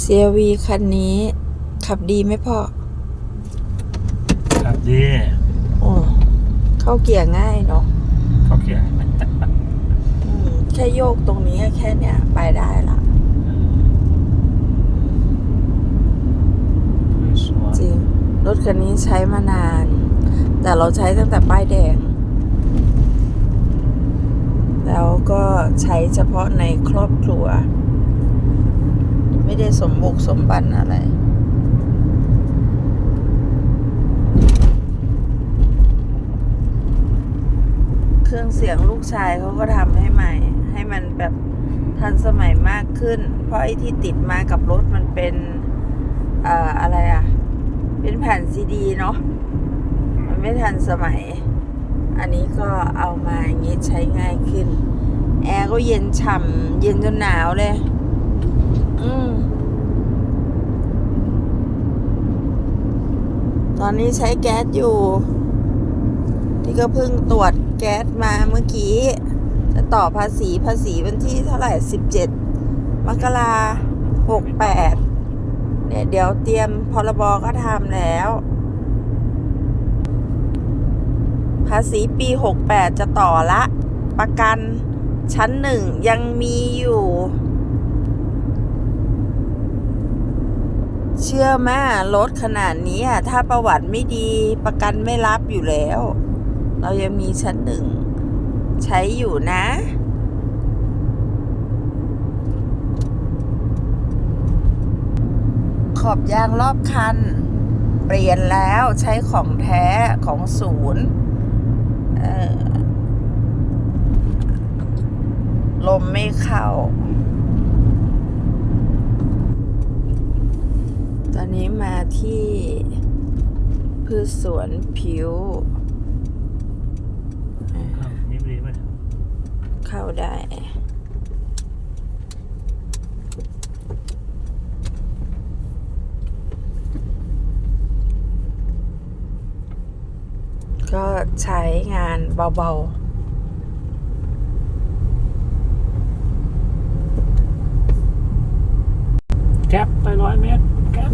CRV คันนี้ ขับดีไหมพ่อ ครับดีโอ้เข้าเกียร์ง่ายเนาะเขาเขียนอืมแค่โยกตรงนี้แค่เนี้ยไปได้ละสวยจริง รถคันนี้ใช้มานาน แต่เราใช้ตั้งแต่ป้ายแดง แล้วก็ใช้เฉพาะในครอบครัวไม่ได้ สมบุกสมบันอะไร เครื่องเสียงลูกชายเขาก็ทำให้ใหม่ ให้มันแบบทันสมัยมากขึ้น เพราะไอ้ที่ติดมากับรถมันเป็นเอ่ออะไรอะ เป็นแผ่นซีดีเนาะมันไม่ทันสมัย อันนี้ก็เอามาอย่างนี้ใช้ง่ายขึ้น แอร์ก็เย็นฉ่ำเย็นจนหนาวเลย อืม ตอนนี้ใช้แก๊สอยู่ ที่ก็เพิ่งตรวจแก๊สมาเมื่อกี้ จะต่อภาษีภาษีวันที่เท่าไหร่สิบเจ็ดมกราหกแปดเนี่ยเดี๋ยวเตรียมพรบก็ทำแล้ว ภาษีปีหกแปดจะต่อละ ประกันชั้นหนึ่งยังมีอยู่ เชื่อแม่รถขนาดนี้อะถ้าประวัติไม่ดีประกันไม่รับอยู่แล้ว เรายังมีชั้นหนึ่ง ใช้อยู่นะ ขอบยางรอบคัน เปลี่ยนแล้วใช้ของแท้ของศูนย์ลมไม่เข้า ตอนนี้มา ที่พืชสวนผิว นี่ดีไหมเข้าได้ ก็ใช้งานเบา ๆแก๊ปไปร้อยเมตรแก๊ป